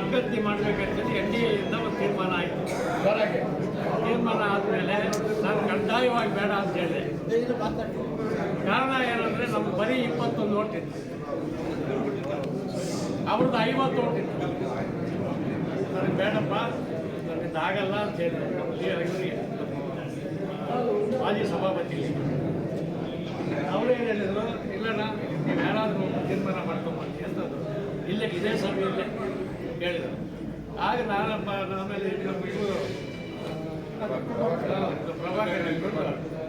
ಅಭ್ಯರ್ಥಿ ಮಾಡಬೇಕಂತೇಳಿ N D ಎಯಿಂದ ಒಂದು ತೀರ್ಮಾನ ಆಯಿತು. ತೀರ್ಮಾನ ಆದಮೇಲೆ ನಾನು ಕಡ್ಡಾಯವಾಗಿ ಬೇಡ ಅಂತ ಹೇಳಿದೆ ಕಾರಣ ಏನಂದರೆ ನಮ್ಗೆ ಬರೀ ಇಪ್ಪತ್ತೊಂದು ಓಟ್ ಇತ್ತು. ಅವ್ರದ್ದು ಐವತ್ತು ಓಟ್ ಇತ್ತು. ನನಗೆ ಬೇಡಪ್ಪ ನನಗೆ ಆಗಲ್ಲ ಅಂತ ಹೇಳಿದೆ ಮಾಜಿ ಸಭಾಪತಿ. ಅವರೇನು ಹೇಳಿದ್ರು ಇಲ್ಲಣ್ಣ ನೀವು ಯಾರಾದರೂ ತೀರ್ಮಾನ ಮಾಡ್ಕೊಂಬಂದು ಅಂತಂದರು. ಇಲ್ಲೇ ಇದೇ ಸಭೆಯಲ್ಲೇ ಹೇಳಿದರು ಆಗ ನಾನಪ್ಪ ಆಮೇಲೆ ಪ್ರಭಾಕರ್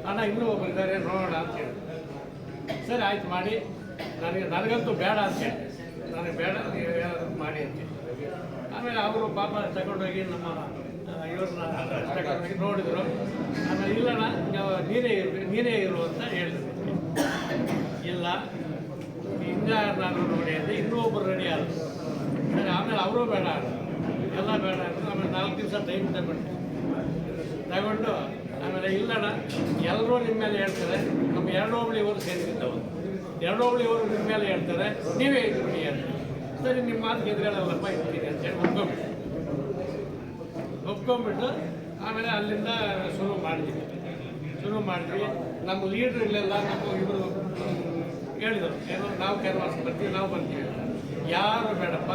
ಅಣ್ಣ ಇನ್ನೂ ಒಬ್ಬರು ಇದ್ದಾರೆ, ನೋಡೋಣ ಅಂತ ಹೇಳಿ. ಸರಿ, ಆಯ್ತು, ಮಾಡಿ. ನನಗೆ, ನನಗಂತೂ ಬೇಡ ಅಂತ ಹೇಳಿ. ನನಗೆ ಬೇಡ ಮಾಡಿ ಅಂತ ಆಮೇಲೆ ಅವರು ಪಾಪ ತಗೊಂಡೋಗಿ ನಮ್ಮ ಇವ್ರನ್ನ ತಗೊಂಡೋಗಿ ನೋಡಿದ್ರು. ಆಮೇಲೆ ಇಲ್ಲಣ್ಣ ನೀನೇ ಇರು ನೀನೇ ಇರು ಅಂತ ಹೇಳಿದ್ರು. ಇಲ್ಲ ಇನ್ನ ನಾನು ನೋಡಿ ಅಂದರೆ ಇನ್ನೂ ಒಬ್ಬರು ರೆಡಿ ಆದರು. ಆಮೇಲೆ ಅವರು ಬೇಡ ಎಲ್ಲ ಬೇಡ. ಆಮೇಲೆ ನಾಲ್ಕು ದಿವಸ ಟೈಮ್ ತಗೊಂಡು. ತಗೊಂಡು ಆಮೇಲೆ ಇಲ್ಲಣ್ಣ ಎಲ್ಲರೂ ನಿಮ್ಮ ಮೇಲೆ ಹೇಳ್ತಾರೆ, ನಮ್ಮ ಎರಡು ಹೋಬಳಿಯವರು ಸೇರಿದ್ದವು ಎರಡು ಹೋಬಳಿಯವರು ನಿಮ್ಮ ಮೇಲೆ ಹೇಳ್ತಾರೆ, ನೀವೇ ಇದು ಬಿಡಿ ಅಂತ. ಸರಿ, ನಿಮ್ಮ ಮಾತು ಗೆದ್ರಲ್ಲಪ್ಪ ಅಂತ ಹೇಳಿ ಒಪ್ಕೊಂಬಿಟ್ಟು ಒಪ್ಕೊಂಬಿಟ್ಟು ಆಮೇಲೆ ಅಲ್ಲಿಂದ ಶುರು ಮಾಡಿದ್ವಿ. ಶುರು ಮಾಡಿದ್ವಿ. ನಮ್ಮ ಲೀಡ್ರ್ಗಳೆಲ್ಲ ನಮ್ಮ ಇವರು ಹೇಳಿದರು. ಏನೋ, ನಾವು ಕ್ಯಾನ್ವಾಸ್ ಬರ್ತೀವಿ, ನಾವು ಬರ್ತೀವಿ ಯಾರು ಬೇಡಪ್ಪ?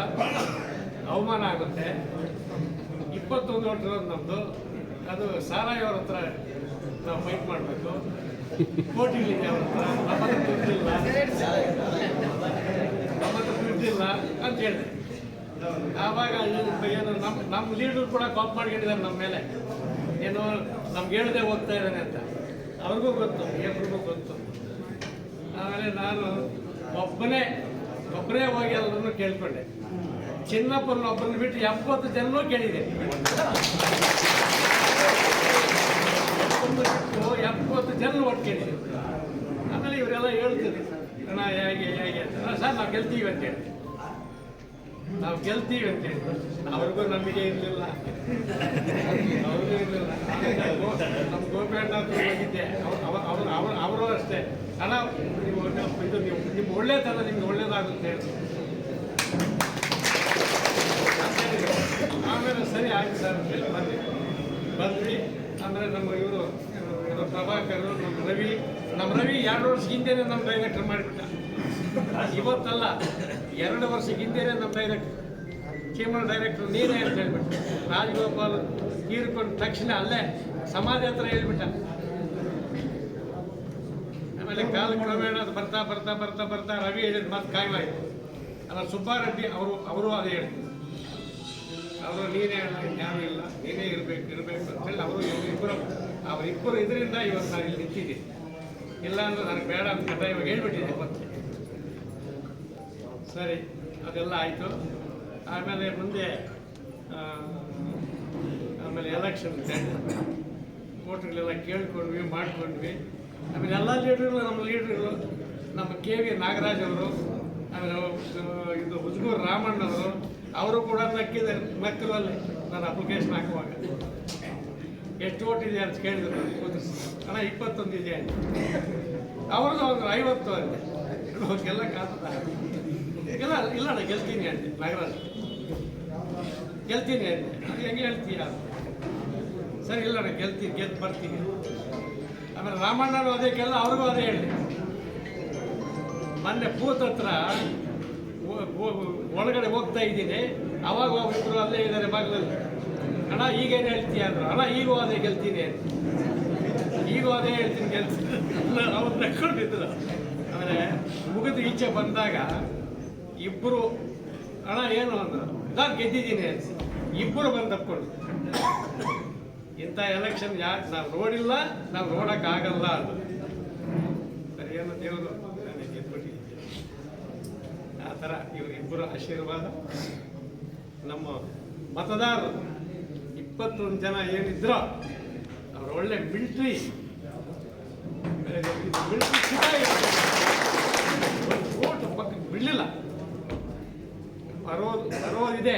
ಅವಮಾನ ಆಗುತ್ತೆ. ಇಪ್ಪತ್ತೊಂದು ಓಟ್ ಇರೋದು ನಮ್ಮದು ಅದು ಸಾರಾಯವ್ರ ಹತ್ರ ನಾವು ಫೈಟ್ ಮಾಡಬೇಕು. ಕೋಟಿಗಳಿದೆ ಅವ್ರ ಹತ್ರ. ನಮ್ಮ ಹತ್ರ ದುಡ್ಡಿಲ್ಲ ಅಂತ ಹೇಳಿದೆ. ಆವಾಗ ಏನು ನಮ್ಮ ನಮ್ಮ ಲೀಡರ್ ಕೂಡ ಕಾಪ್ ಮಾಡ್ಕೊಂಡಿದ್ದಾರೆ ನಮ್ಮ ಮೇಲೆ. ಏನು, ನಮ್ಗೆ ಹೇಳ್ದೆ ಹೋಗ್ತಾ ಇದ್ದಾನೆ ಅಂತ. ಅವ್ರಿಗೂ ಗೊತ್ತು, ಎಲ್ರಿಗೂ ಗೊತ್ತು. ಆಮೇಲೆ ನಾನು ಒಬ್ಬನೇ ಒಬ್ಬನೇ ಹೋಗಿ ಎಲ್ಲರನ್ನು ಕೇಳ್ಕೊಂಡೆ. ಚಿನ್ನಪ್ಪನ ಒಬ್ಬರನ್ನು ಬಿಟ್ಟು ಎಪ್ಪತ್ತು ಜನನೂ ಕೇಳಿದೆ. ಎಪ್ಪತ್ತು ಜನ ಒಟ್ಟು ಕೇಳಿದೆ. ಆಮೇಲೆ ಇವರೆಲ್ಲ ಹೇಳ್ತಿದ್ರು ನಾ ಹೇಗೆ ಹೇಗೆ ಅಂತ. ಸರ್, ನಾವು ಗೆಲ್ತೀವಿ ಅಂತ ಹೇಳಿ. ನಾವು ಗೆಲ್ತೀವಿ ಅಂತೇಳಿ ಅವ್ರಿಗೂ ನಮಗೆ ಇರಲಿಲ್ಲ. ಅವ್ರಿಗೂ ಇರಲಿಲ್ಲ. ನಮ್ಮ ಗೋಪೇಟ್ ಅವರು ಅವರು ಅವರು ಅಷ್ಟೇ. ಒಳ್ಳೆ- ಇದು ನೀವು, ನಿಮ್ಮ ಒಳ್ಳೆತನ ನಿಮ್ಗೆ ಒಳ್ಳೇದಾಗುತ್ತೆ. ಆಮೇಲೆ ಸರಿ ಆಯ್ತು ಸರ್ ಹೇಳಿ ಬಂದ್ವಿ ಆಮೇಲೆ ನಮ್ಮ ಇವರು ಪ್ರಭಾಕರ್, ನಮ್ಮ ರವಿ. ನಮ್ಮ ರವಿ ಎರಡು ವರ್ಷ ಹಿಂದೆನೇ ನಮ್ಮ ಡೈರೆಕ್ಟರ್ ಮಾಡಿಬಿಟ್ಟ ಇವತ್ತಲ್ಲ ಎರಡು ವರ್ಷ ಹಿಂದೆನೇ ನಮ್ಮ ಡೈರೆಕ್ಟರ್ ಕೇಮಲ್ ಡೈರೆಕ್ಟರ್ ನೀನೇ ಅಂತ ಹೇಳ್ಬಿಟ್ಟು ರಾಜಗೋಪಾಲ್ ತೀರ್ಕೊಂಡ ತಕ್ಷಣ ಅಲ್ಲೇ ಸಮಾಧಿ ಹತ್ರ ಹೇಳ್ಬಿಟ್ಟ. ಆಮೇಲೆ ಕಾಲ ಕ್ರಮೇಣ ಅದು ಬರ್ತಾ ಬರ್ತಾ ಬರ್ತಾ ಬರ್ತಾ ರವಿ ಹೇಳಿದ ಮತ್ತೆ ಕಾಯಲಾಯಿತು ಅಲ್ಲ, ಸುಬ್ಬಾರೆಡ್ಡಿ ಅವರು ಅವರು ಅದೇ ಹೇಳಿದ್ರು ಅವರು ನೀನೇ ಯಾರು ಇಲ್ಲ, ನೀನೇ ಇರಬೇಕು ಇರಬೇಕು ಅಂತೇಳಿ ಅವರು ಇಬ್ಬರು ಅವರಿಬ್ಬರು ಇದರಿಂದ ಇವತ್ತು ನಾನು ಇಲ್ಲಿ ನಿಂತಿದ್ದೆ ಇಲ್ಲ ಅಂದ್ರೆ ನನಗೆ ಬೇಡ ಅಂತ ಕಡ್ಡಾಯವಾಗಿ ಹೇಳ್ಬಿಟ್ಟಿದ್ದೆ ಮತ್ತೆ ಸರಿ, ಅದೆಲ್ಲ ಆಯಿತು. ಆಮೇಲೆ ಮುಂದೆ ಆಮೇಲೆ ಎಲೆಕ್ಷನ್ ವೋಟ್ಗಳೆಲ್ಲ ಕೇಳ್ಕೊಂಡ್ವಿ, ಮಾಡ್ಕೊಂಡ್ವಿ. ಆಮೇಲೆ ಎಲ್ಲ ಲೀಡ್ರುಗಳು ನಮ್ಮ ಲೀಡ್ರುಗಳು ನಮ್ಮ ಕೆ ವಿ ನಾಗರಾಜ್ ಅವರು, ಆಮೇಲೆ ಇದು ಹುಜಗೂರು ರಾಮಣ್ಣವರು ಅವರು ಕೂಡ ನಕ್ಕಿದ್ದಾರೆ. ನಕ್ಕಲಲ್ಲಿ ನಾನು ಅಪ್ಲಿಕೇಶನ್ ಹಾಕುವಾಗ. ಎಷ್ಟು ಓಟ್ ಇದೆ ಅಂತ ಕೇಳಿದ್ರು ನಾನು. ಅಣ್ಣ, ಇಪ್ಪತ್ತೊಂದು ಇದೆ ಅಂತ. ಅವ್ರದ್ದು ಒಂದು ಐವತ್ತು ಅಂತೆ. ಎಲ್ಲ ಕಾತದ ಇಲ್ಲ ಇಲ್ಲ ಅಣ್ಣ, ಗೆಲ್ತೀನಿ ಅಂತೆ, ನಾಗರಾಜ್. ಗೆಲ್ತೀನಿ ಅಂತೆ. ಹೆಂಗೆ ಹೇಳ್ತೀಯ. ಸರಿ, ಇಲ್ಲ ಅಣ್ಣ, ಗೆಲ್ತೀನಿ, ಗೆದ್ದು ಬರ್ತೀನಿ. ಆಮೇಲೆ ರಾಮಣ್ಣರು ಅದೇ ಕೇಳಿದ ಅವ್ರಿಗೂ ಅದೇ ಹೇಳಿ. ಮೊನ್ನೆ ಬೂತ್ ಹತ್ರ ಒಳಗಡೆ ಹೋಗ್ತಾ ಇದ್ದೀನಿ. ಅವಾಗ ಒಬ್ಬರು ಅಲ್ಲೇ ಇದ್ದಾರೆ ಬಾಗಿಲಲ್ಲಿ. ಅಣ್ಣ ಈಗೇನು ಹೇಳ್ತೀಯ ಅಂದ್ರು, ಅಣ್ಣ, ಈಗೂ ಅದೇ ಗೆಲ್ತೀನಿ ಅಂತ. ಈಗೂ ಅದೇ ಹೇಳ್ತೀನಿ ಗೆಲ್ತೀನಿ ಅವ್ರು ನಕ್ಕೊಂಡಿದ್ರು. ಆಮೇಲೆ ಮುಗಿದು ಈಚೆ ಬಂದಾಗ ಇಬ್ಬರು ಅಣ್ಣ, ಏನು ಅಂದ್ರು ನಾನು ಗೆದ್ದಿದ್ದೀನಿ ಅಂತ. ಇಬ್ಬರು ಬಂದು ತಪ್ಕೊಂಡು ಇಂಥ ಎಲೆಕ್ಷನ್ ಯಾಕೆ ನಾವು ನೋಡಿಲ್ಲ ನಾವು ನೋಡೋಕ್ಕಾಗಲ್ಲ ಅದು. ಸರಿಯಲ್ಲ ದೇವರು, ನನಗೆ ಆ ಥರ ಇವರಿಬ್ಬರು ಆಶೀರ್ವಾದ. ನಮ್ಮ ಮತದಾರರು ಇಪ್ಪತ್ತೊಂದು ಜನ ಏನಿದ್ರೋ ಅವ್ರು ಒಳ್ಳೆ ಮಿಲ್ಟ್ರಿ ಮಿಲ್ಟ್ರಿ ಬಿಡಲಿಲ್ಲ. ಬರೋದು, ಬರೋದಿದೆ.